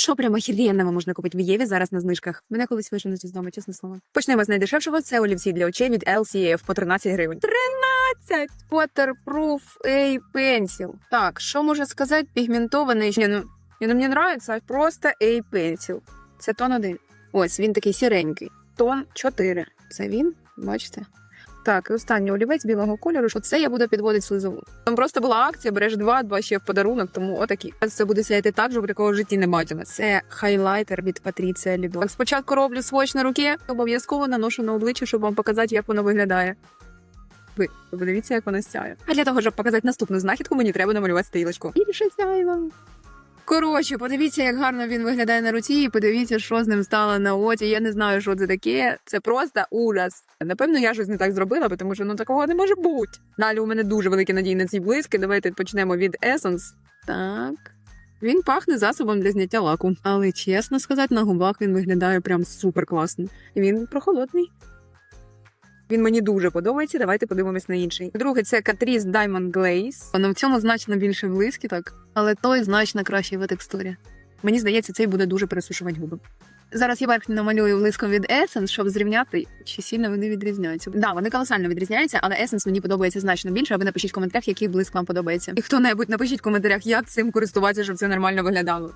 Що прямо хір'єнного можна купити в Єві зараз на знижках? Мене колись виженуть з дому, чесне слово. Почнемо з найдешевшого. Це олівці для очей від LCF по 13 гривень. 13! Waterproof A Pencil. Так, що можу сказати? Пігментований. Ні, ну, ні, ну мені нравиться просто A Pencil. Це тон 1. Ось він такий сіренький. Тон 4. Це він, бачите? Так, і останній олівець білого кольору. Оце я буду підводити слизову. Там просто була акція, береш два, два ще в подарунок, тому отакі. Це буде сяяти так, що ви такого в житті не матиме. Це хайлайтер від Патріція Лідо. Спочатку роблю сводч на руки, обов'язково наношу на обличчя, щоб вам показати, як воно виглядає. Ви подивіться, як воно сяє. А для того, щоб показати наступну знахідку, мені треба намалювати стрілочку. Більше сяйва. Коротше, подивіться, як гарно він виглядає на руці, і подивіться, що з ним стало на оці. Я не знаю, що це таке. Це просто ужас. Напевно, я щось не так зробила, тому що ну такого не може бути. Далі у мене дуже великі надії на ці блиски. Давайте почнемо від Essence. Так. Він пахне засобом для зняття лаку. Але чесно сказати, на губах він виглядає прям супер класно. Він прохолодний. Він мені дуже подобається. Давайте подивимось на інший. Другий це Catrice Diamond Glaze. Воно в цьому значно більше блиски, так, але той значно кращий в текстурі. Мені здається, цей буде дуже пересушувати губи. Зараз я верхню намалюю блиском від Essence, щоб зрівняти, чи сильно вони відрізняються. Да, вони колосально відрізняються, але Essence мені подобається значно більше. А ви напишіть в коментарях, який блиск вам подобається. І хто-небудь напишіть в коментарях, як цим користуватися, щоб це нормально виглядало.